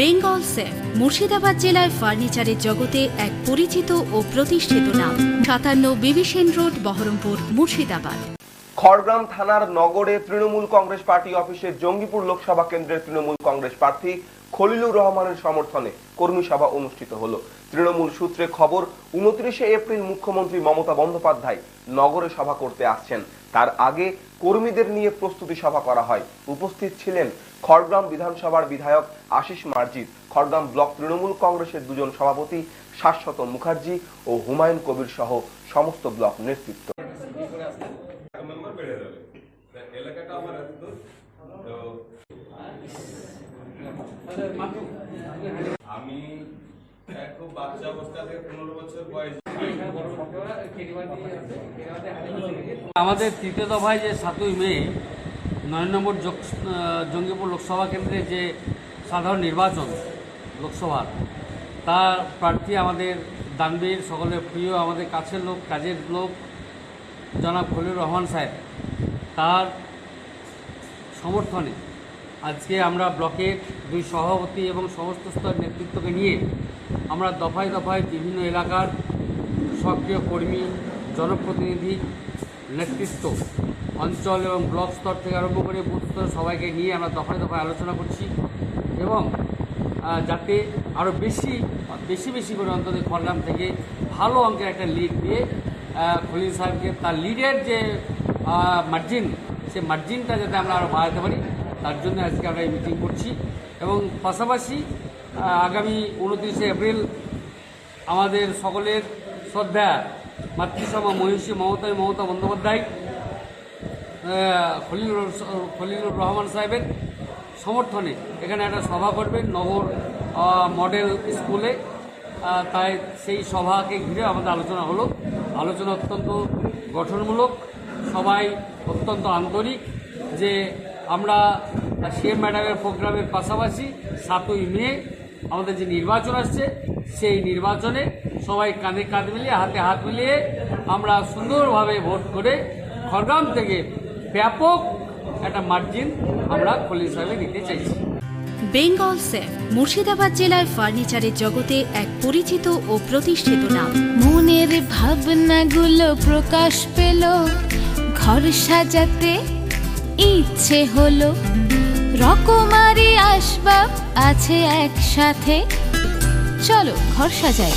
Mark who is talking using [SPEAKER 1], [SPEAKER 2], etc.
[SPEAKER 1] Bengal safe, Murshidabad জেলায় ফার্নিচারের জগতে এক পরিচিত ও প্রতিষ্ঠিত নাম। সাতান্ন বিবিসেন রোড, বহরমপুর, মুর্শিদাবাদ।
[SPEAKER 2] খড়গ্রাম থানার নগরে তৃণমূল কংগ্রেস পার্টি অফিসে জঙ্গিপুর লোকসভা কেন্দ্রের তৃণমূল কংগ্রেস প্রার্থী খলিলুর রহমানের সমর্থনে কর্মী সভা অনুষ্ঠিত হলো। তৃণমূল সূত্রে খবর, উনত্রিশে এপ্রিল মুখ্যমন্ত্রী মমতা বন্দ্যোপাধ্যায় নগরে সভা করতে আসছেন। তার আগে কর্মীদের নিয়ে প্রস্তুতি সভা করা হয়। উপস্থিত ছিলেন খড়গ্রাম বিধানসভার বিধায়ক আশিস মার্জিত, খড়গ্রাম ব্লক তৃণমূল কংগ্রেসের দুজন সভাপতি শাশ্বত মুখার্জি ও হুমায়ুন কবির সহ সমস্ত ব্লক নেতৃত্ব।
[SPEAKER 3] আমি খুব বাচ্চা অবস্থা থেকে পনেরো বছর বয়স।
[SPEAKER 4] আমাদের তৃতীয় দফায় যে সাতই মে, নয় নম্বর জঙ্গিপুর লোকসভা কেন্দ্রে যে সাধারণ নির্বাচন লোকসভার, তার প্রার্থী আমাদের দানবীর, সকলের প্রিয়, আমাদের কাছের লোক, কাজের লোক, জনাব খলিল রহমান সাহেব। তার সমর্থনে আজকে আমরা ব্লকের দুই সভাপতি এবং সমস্ত স্তর নেতৃত্বকে নিয়ে আমরা দফায় দফায় বিভিন্ন এলাকার সক্রিয় কর্মী, জনপ্রতিনিধি, নেতৃত্ব, অঞ্চল এবং ব্লক স্তর থেকে আরম্ভ করে বুথ স্তর সবাইকে নিয়ে আমরা দফায় দফায় আলোচনা করছি এবং যাতে আরও বেশি বেশি বেশি করে অন্তত খড়গ্রাম থেকে ভালো অঙ্কের একটা লিড দিয়ে খলিল সাহেবকে তার লিডের যে মার্জিন সে মার্জিনটা যাতে আমরা আরও বাড়াতে পারি, তার জন্য আজকে আমরা এই মিটিং করছি এবং পাশাপাশি আগামী উনত্রিশে এপ্রিল আমাদের সকলের শ্রদ্ধা, মাতৃসভা, মহিষী মমতায় মমতা বন্দ্যোপাধ্যায় খলিলুর খলিলুর রহমান সাহেবের সমর্থনে এখানে একটা সভা করবেন নগর মডেল স্কুলে। তাই সেই সভাকে ঘিরে আমাদের আলোচনা হলো। আলোচনা অত্যন্ত গঠনমূলক, সবাই অত্যন্ত আন্তরিক যে আমরা সিএম ম্যাডামের প্রোগ্রামের পাশাপাশি সাতই মে আমাদের যে নির্বাচন আসছে, সেই নির্বাচনে সবাই কাঁধে কাঁধ মিলিয়ে, হাতে হাত মিলিয়ে আমরা সুন্দরভাবে ভোট করে খড়গ্রাম থেকে ব্যাপক একটা মার্জিন আমরা খলিল সাহেবে নিতে চাইছি।
[SPEAKER 1] বেঙ্গল সেফ মুর্শিদাবাদ জেলায় ফার্নিচারের জগতে এক পরিচিত ও প্রতিষ্ঠিত নাম।
[SPEAKER 5] মনের ভাবনাগুলো প্রকাশ পেল, ঘর সাজাতে ইচ্ছে হলো। রকমারি আসবাব আছে একসাথে। চলো ঘর সাজাই।